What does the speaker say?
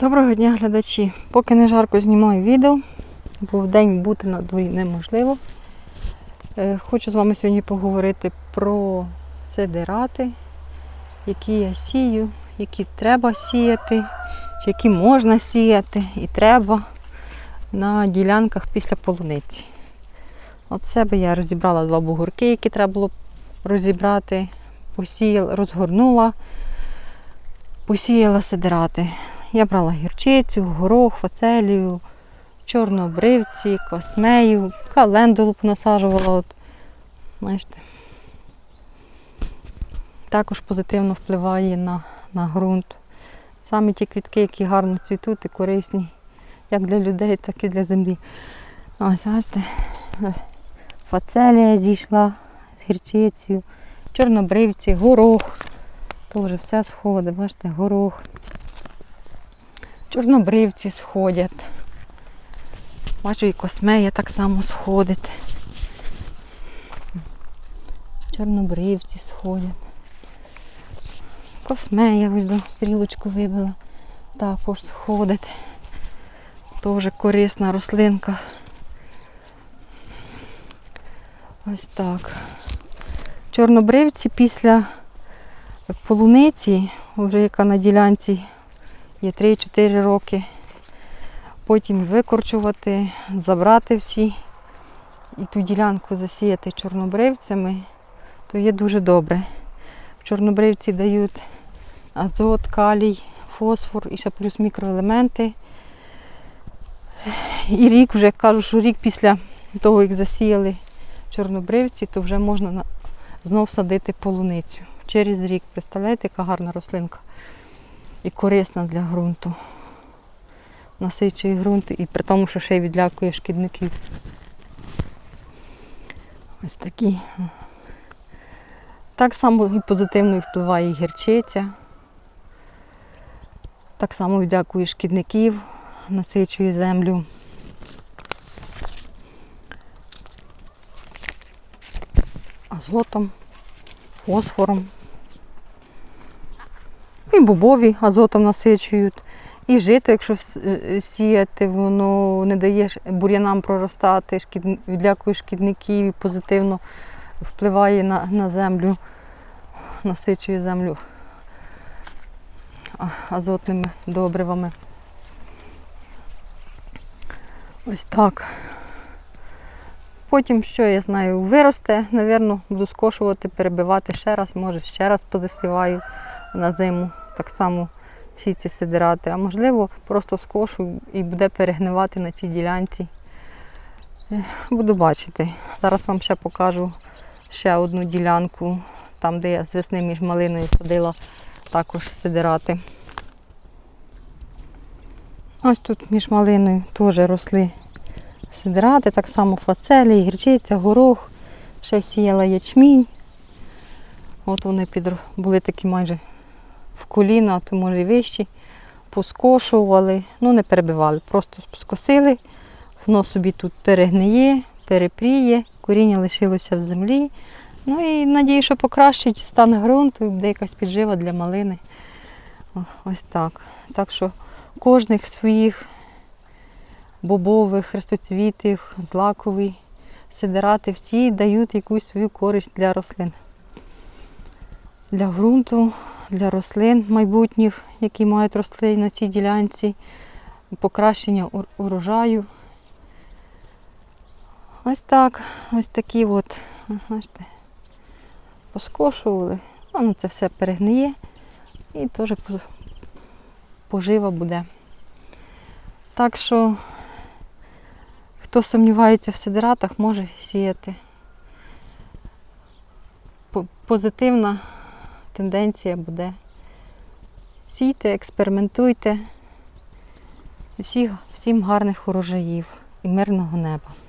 Доброго дня, глядачі. Поки не жарко знімаю відео, бо в день бути на дворі неможливо. Е, Хочу з вами сьогодні поговорити про сидирати, які я сію, які треба сіяти, чи які можна сіяти і треба на ділянках після полуниці. От себе я розібрала два бугорки, які треба було розібрати, посіяла, розгорнула, посіяла сидирати. Я брала гірчицю, горох, фацелію, чорнобривці, космею, календулу насаджувала. От. Знаєте. Також позитивно впливає на, на ґрунт. Саме ті квітки, які гарно цвітуть і корисні, як для людей, так і для землі. Ось, бачите, фацелія зійшла з гірчицею, чорнобривці, горох. Теж все сходить, бачите, горох. Чорнобривці сходять. Бачу, і космея так само сходить. Чорнобривці сходять. Космея ось до стрілочку вибила. Також сходить. Теж корисна рослинка. Ось так. Чорнобривці після полуниці, вже яка на ділянці є 3-4 роки. Потім викорчувати, забрати всі і ту ділянку засіяти чорнобривцями, то є дуже добре. Чорнобривці дають азот, калій, фосфор і ще плюс мікроелементи. І рік вже кажу, що рік після того, як засіяли чорнобривці, то вже можна знов садити полуницю. Через рік, представляєте, яка гарна рослинка і корисна для ґрунту. Насичує ґрунт і при тому, що ще й відлякує шкідників. Ось такі. Так само і позитивно впливає і гірчиця. Так само відлякує шкідників, насичує землю. Азотом, фосфором. І бобові азотом насичують. І жито, якщо е, сіяти, воно не дає бур'янам проростати, відлякує шкідників і позитивно впливає на, на землю, насичує землю азотними добривами. Ось так. Потім, що я знаю, виросте, напевно, буду скошувати, перебивати ще раз, може ще раз позасіваю на зиму. Так само всі ці сидирати. А можливо, просто скошу і буде перегнивати на цій ділянці. Буду бачити. Зараз вам ще покажу ще одну ділянку, там, де я з весни між малиною садила також сидирати. Ось тут між малиною теж росли сидирати, так само фацелі, гірчиця, горох, ще сіяла ячмінь. От вони підр... були такі майже в коліна, а то може і вищі. Поскошували, ну не перебивали, просто скосили, воно собі тут перегниє, перепріє, коріння лишилося в землі. Ну і надію, що покращить стан ґрунту буде якась піджива для малини. Ось так. Так що кожних своїх бобових, хрестоцвітих, злаковий, сидирати, всі дають якусь свою користь для рослин. Для ґрунту, для рослин майбутніх, які мають рости на цій ділянці, покращення урожаю. Ось так, ось такі от, бачите, поскошували. А, Ну, це все перегниє і теж пожива буде. Так що, хто сумнівається в сидиратах, може сіяти. По- Позитивна тенденція буде. Сійте, експериментуйте. Всі, всім гарних урожаїв і мирного неба.